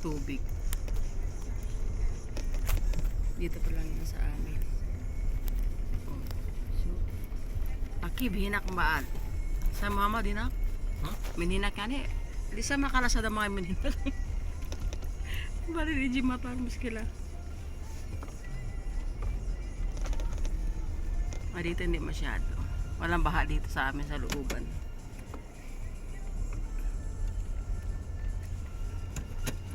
tubig. Dito pa lang yun sa amin. Oh. So, Aki, bihinak mbaan. Sa mama din ako. Huh? Mininak ka ni. Di sa makalasa da mga mininak. Bali di mata muskila. Ah, dito hindi masyado. Walang baha dito sa amin sa looban.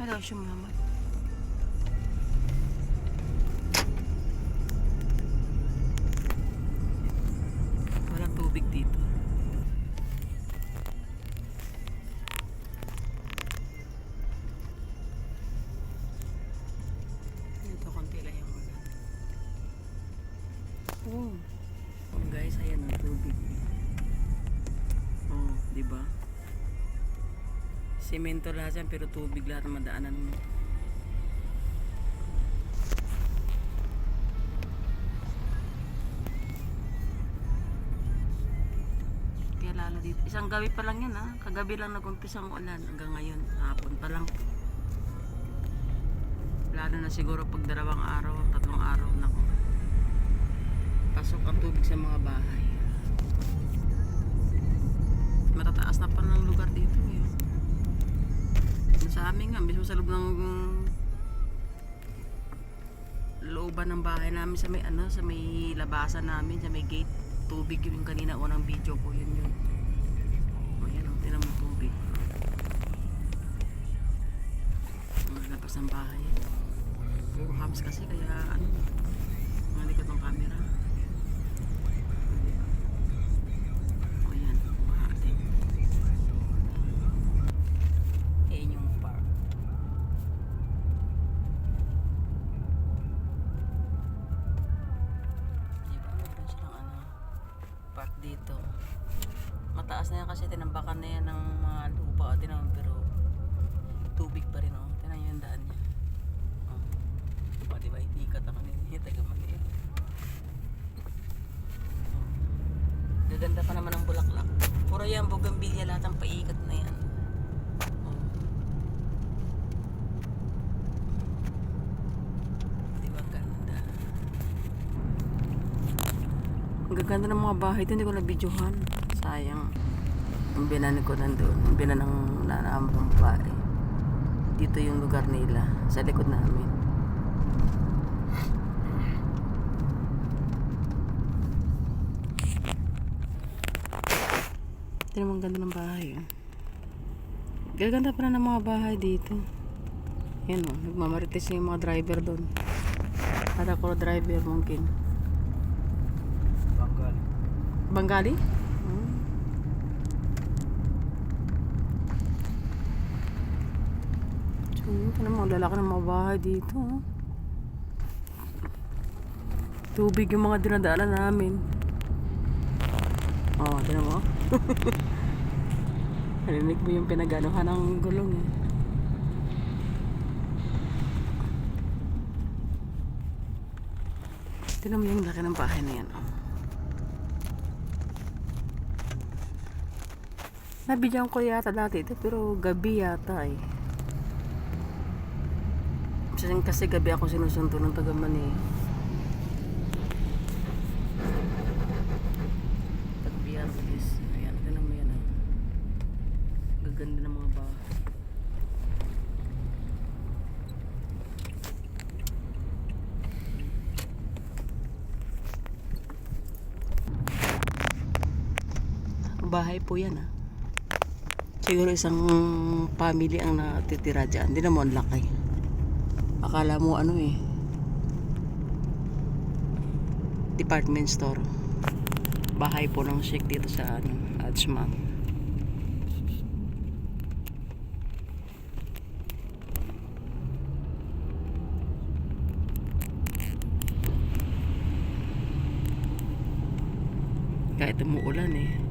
Siya mama. Walang tubig dito. Dito konti lang yung ulan. Oh. Oh guys, ayan ang tubig. Oh, di ba? Semento lahat yan, pero tubig lahat ang madaanan mo. Kaya lalo dito. Isang gabi pa lang yan ha. Kagabi lang nag-umpisa ang ulan. Hanggang ngayon, hapon pa lang. Lalo na siguro pag dalawang araw, tatlong araw na Pasok ang tubig sa mga bahay. Matataas na pa ng lugar dito ngayon. Sa amin nga, mismo sa loob ng looban ng bahay namin sa may ano, sa may labasan namin, sa may gate, tubig yung kanina unang video ko, yun yun. O yan, oh, tinan mo tubig. Ang labas ng bahay. Puro hams kasi, kaya ano, malikat ng camera. Dito. Mataas na yan kasi tinambakan na yan ng mga lupa o tinamang pero tubig pa rin oh. Tinan yung daan niya. Oh. Diba, diba, ikat ako nila. Taga maliit. Gaganda pa naman ang bulaklak. Puro yan, bougainvillea lahat ang paikat na yan. Oh. Diba ganda? Ang gaganda ng mga bahay dito, hindi ko na-videohan. Sayang. Ang binan ko nandun. Ang binan ng nanamang bahay. Dito yung lugar nila. Sa likod namin. Ito naman ganda ng bahay. Oh. Gaganda pa na ng mga bahay dito. Yan o, oh, nagmamarites na yung mga driver doon. Para ko driver mungkin. Bengali? Hmm. Na mga lalaki ng mga bahay dito. oh. Tubig yung mga dinadaanan namin. Oh, tinan mo. Narinig mo yung pinaganuhan ng gulong eh. Tinan mo yung laki ng bahay na yan. Oh. Nabigyan ko yata dati ito pero gabi yata eh. Kasi, gabi ako sinusunto ng taga Mani. Pag Biyernes, ayan, tinan mo yan ah. Gaganda ng mga bahay. Bahay po yan ah. Siguro isang family ang natitira dyan. Hindi naman laki. Akala mo ano eh. Department store. Bahay po ng chic dito sa ano, Ajman. Kahit umuulan eh.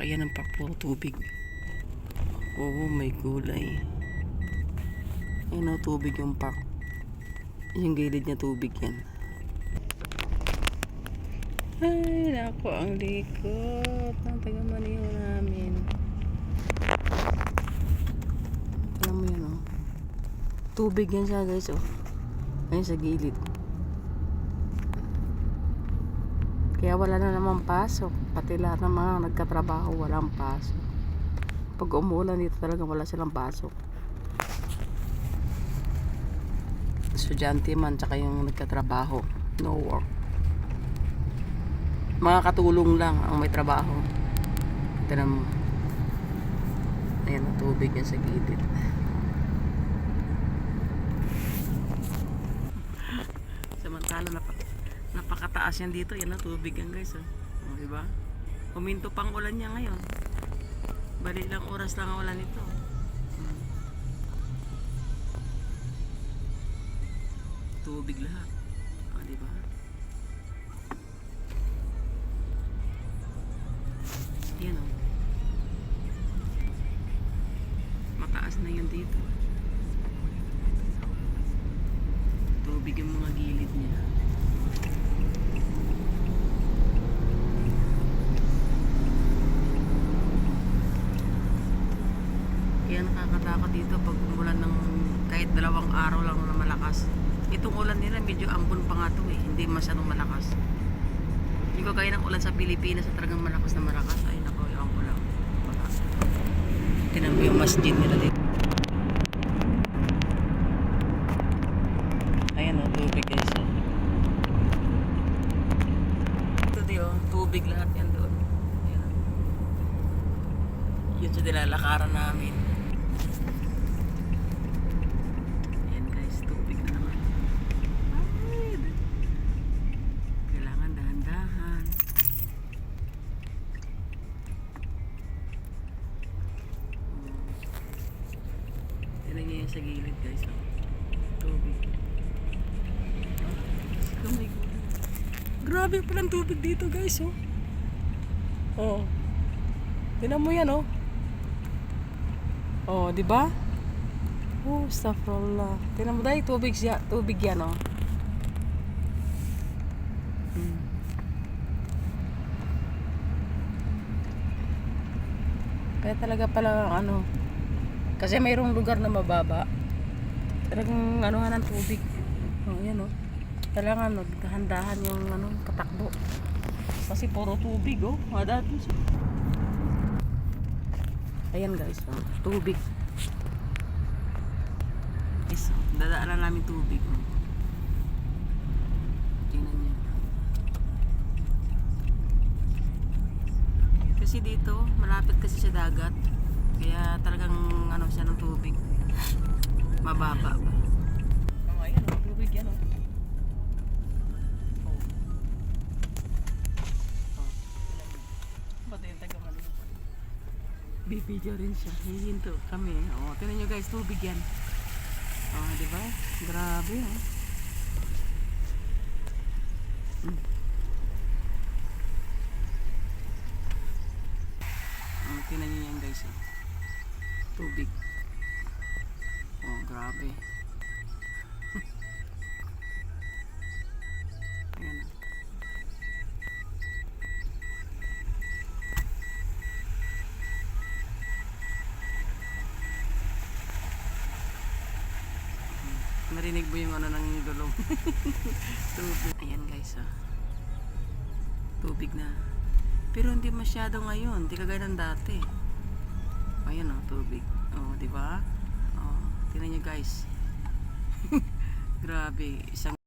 Yan, park. Ayan ang park. Puro tubig. Oo, may gulay. Ayan o, tubig yung park. Yung gilid niya tubig yan. Ay, nako, ang likot ng taga Maniho namin. Alam mo yun, oh. Tubig yan siya, guys, oh. Ayun sa gilid. Kaya wala na naman pasok. Pati lahat ng mga nagkatrabaho, walang pasok. Pag umulan dito talaga wala silang pasok. Estudyante man, tsaka yung nagkatrabaho. No work. Mga katulong lang ang may trabaho. Tignan mo. Ayan tubig yan sa gilid. Samantala napak napakataas yan dito. Yan ang tubig yan guys. Oh. Oh, diba? Huminto pang ulan niya ngayon. Bali lang oras lang ang ulan nito. Hmm. Tubig lahat. Oh, diba? Yan o. Mataas na yun dito. Tubig yung mga gilid niya. Kaya nakakatakot dito pag umulan ng kahit dalawang araw lang na malakas. Itong ulan nila medyo ambon pa nga to eh. Hindi masyadong malakas. Hindi ko gaya ng ulan sa Pilipinas na talagang malakas na malakas. Ay nako, yung ko lang. Baka. Tinan mo yung masjid nila dito. Ayan o, tubig guys. oh. Ito di oh, tubig lahat yan doon. Ayan. Yun sa nilalakaran namin. Ayan guys, tubig na naman. Ay, kailangan dahan-dahan. Tinan niyo yung sa gilid guys. Oh. Tubig. Oh my God. Grabe palang tubig dito guys oh. Oh. Tinan mo yan oh. Oh, di ba? Oh, astaghfirullah. Tinan mo dahil tubig siya, tubig yan oh. Hmm. Kaya talaga pala ano, kasi mayroong lugar na mababa. Talagang anuhan ng tubig. Oh, yan oh. Kailangan no, dahan-dahan yung ano, patakbo. Kasi puro tubig oh. Mga dati siya. Ayan guys, oh, tubig. Is, dadaanan namin tubig. Oh. Tingnan niyo. Kasi dito, malapit kasi sa dagat. Kaya talagang ano siya ng tubig. Mababa ba? Oh, ayan oh, tubig yan oh. Oh. Oh. Ba't yung taga Manila? Bibidyo rin siya. Hihinto kami. Oh, tinan nyo guys, tubig yan. Oh, di ba? Grabe oh. Mm. Oh, tinan nyo yan guys. Oh. Tubig. Oh, grabe. Ayan oh. Narinig mo yung ano ng gulong. Tubig. Ayan guys, ah. Tubig na. Pero hindi masyado ngayon. Hindi kagaya ng dati. Ayan oh, tubig. Oh, di ba? Oh, tingnan niyo guys. Grabe, isang